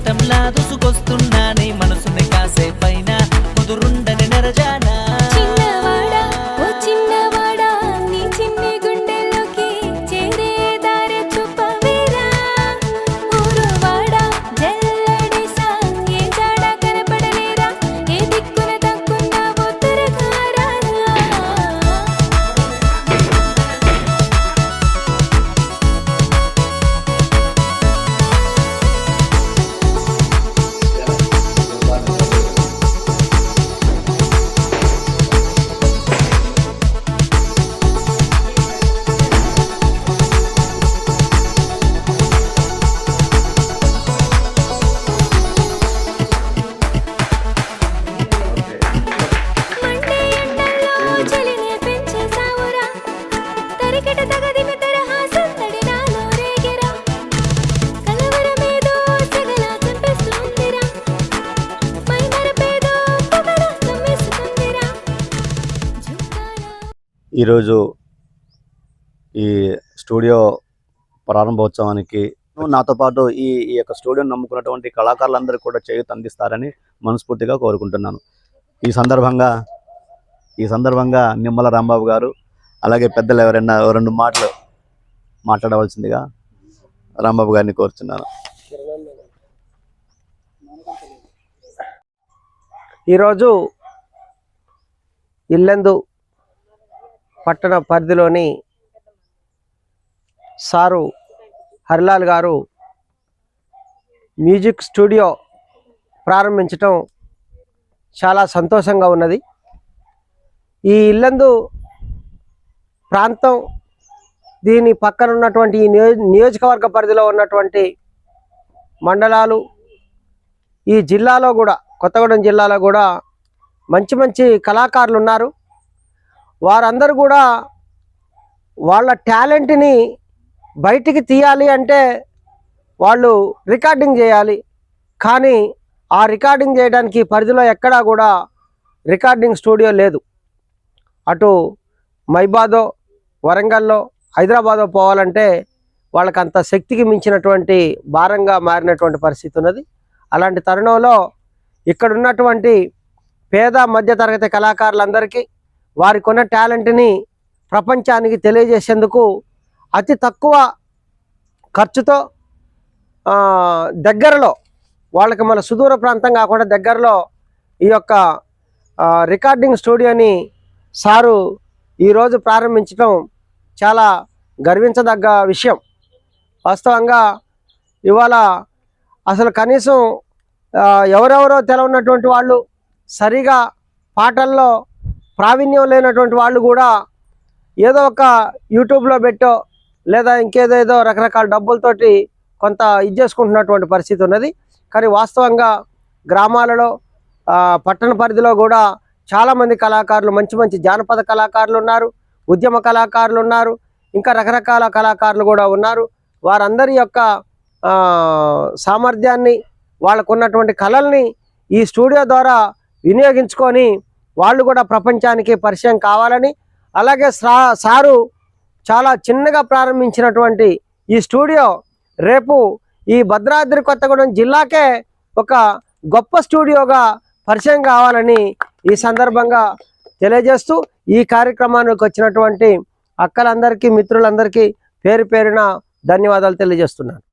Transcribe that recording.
కెరటంలా దూసుకొస్తున్నానే మనసుని. ఈరోజు ఈ స్టూడియో ప్రారంభోత్సవానికి నాతో పాటు ఈ ఈ యొక్క స్టూడియోని నమ్ముకున్నటువంటి కళాకారులందరూ కూడా చేయూత అందిస్తారని మనస్ఫూర్తిగా కోరుకుంటున్నాను. ఈ సందర్భంగా ఈ సందర్భంగా నిమ్మల రాంబాబు గారు అలాగే పెద్దలు ఎవరైనా రెండు మాటలు మాట్లాడవలసిందిగా రాంబాబు గారిని కోరుచున్నాను. ఈరోజు ఇల్లెందు పట్టణ పరిధిలోని సారు హరిలాల్ గారు మ్యూజిక్ స్టూడియో ప్రారంభించటం చాలా సంతోషంగా ఉన్నది. ఈ ఇల్లందు ప్రాంతం దీని పక్కన ఉన్నటువంటి ఈ నియోజకవర్గ పరిధిలో ఉన్నటువంటి మండలాలు ఈ జిల్లాలో కూడా కొత్తగూడెం జిల్లాలో కూడా మంచి మంచి కళాకారులు ఉన్నారు వారందరూ కూడా వాళ్ళ టాలెంట్ని బయటికి తీయాలి అంటే వాళ్ళు రికార్డింగ్ చేయాలి. కానీ ఆ రికార్డింగ్ చేయడానికి పరిధిలో ఎక్కడా కూడా రికార్డింగ్ స్టూడియో లేదు. అటు మైబాదో వరంగల్లో హైదరాబాదో పోవాలంటే వాళ్ళకి అంత శక్తికి మించినటువంటి భారంగా మారినటువంటి పరిస్థితి ఉన్నది. అలాంటి తరుణంలో ఇక్కడ ఉన్నటువంటి పేద మధ్యతరగతి కళాకారులందరికీ వారికి ఉన్న టాలెంట్ని ప్రపంచానికి తెలియజేసేందుకు అతి తక్కువ ఖర్చుతో దగ్గరలో వాళ్ళకి మన సుదూర ప్రాంతం కాకుండా దగ్గరలో ఈ యొక్క రికార్డింగ్ స్టూడియోని సారు ఈరోజు ప్రారంభించడం చాలా గర్వించదగ్గ విషయం. వాస్తవంగా ఇవాళ అసలు కనీసం ఎవరెవరో తెలవనటువంటి వాళ్ళు సరిగా పాటల్లో ప్రావీణ్యం లేనటువంటి వాళ్ళు కూడా ఏదో ఒక యూట్యూబ్లో పెట్టో లేదా ఇంకేదేదో రకరకాల డబ్బులతోటి కొంత ఇది చేసుకుంటున్నటువంటి పరిస్థితి ఉన్నది. కానీ వాస్తవంగా గ్రామాలలో పట్టణ పరిధిలో కూడా చాలామంది కళాకారులు మంచి మంచి జానపద కళాకారులు ఉన్నారు ఉద్యమ కళాకారులు ఉన్నారు ఇంకా రకరకాల కళాకారులు కూడా ఉన్నారు. వారందరి యొక్క సామర్థ్యాన్ని వాళ్ళకున్నటువంటి కళల్ని ఈ స్టూడియో ద్వారా వినియోగించుకొని వాళ్ళు కూడా ప్రపంచానికి పరిచయం కావాలని అలాగే సా సారు చాలా చిన్నగా ప్రారంభించినటువంటి ఈ స్టూడియో రేపు ఈ భద్రాద్రి కొత్తగూడెం జిల్లాకే ఒక గొప్ప స్టూడియోగా పరిచయం కావాలని ఈ సందర్భంగా తెలియజేస్తూ ఈ కార్యక్రమానికి వచ్చినటువంటి అక్కలందరికీ మిత్రులందరికీ పేరు పేరున ధన్యవాదాలు తెలియజేస్తున్నాను.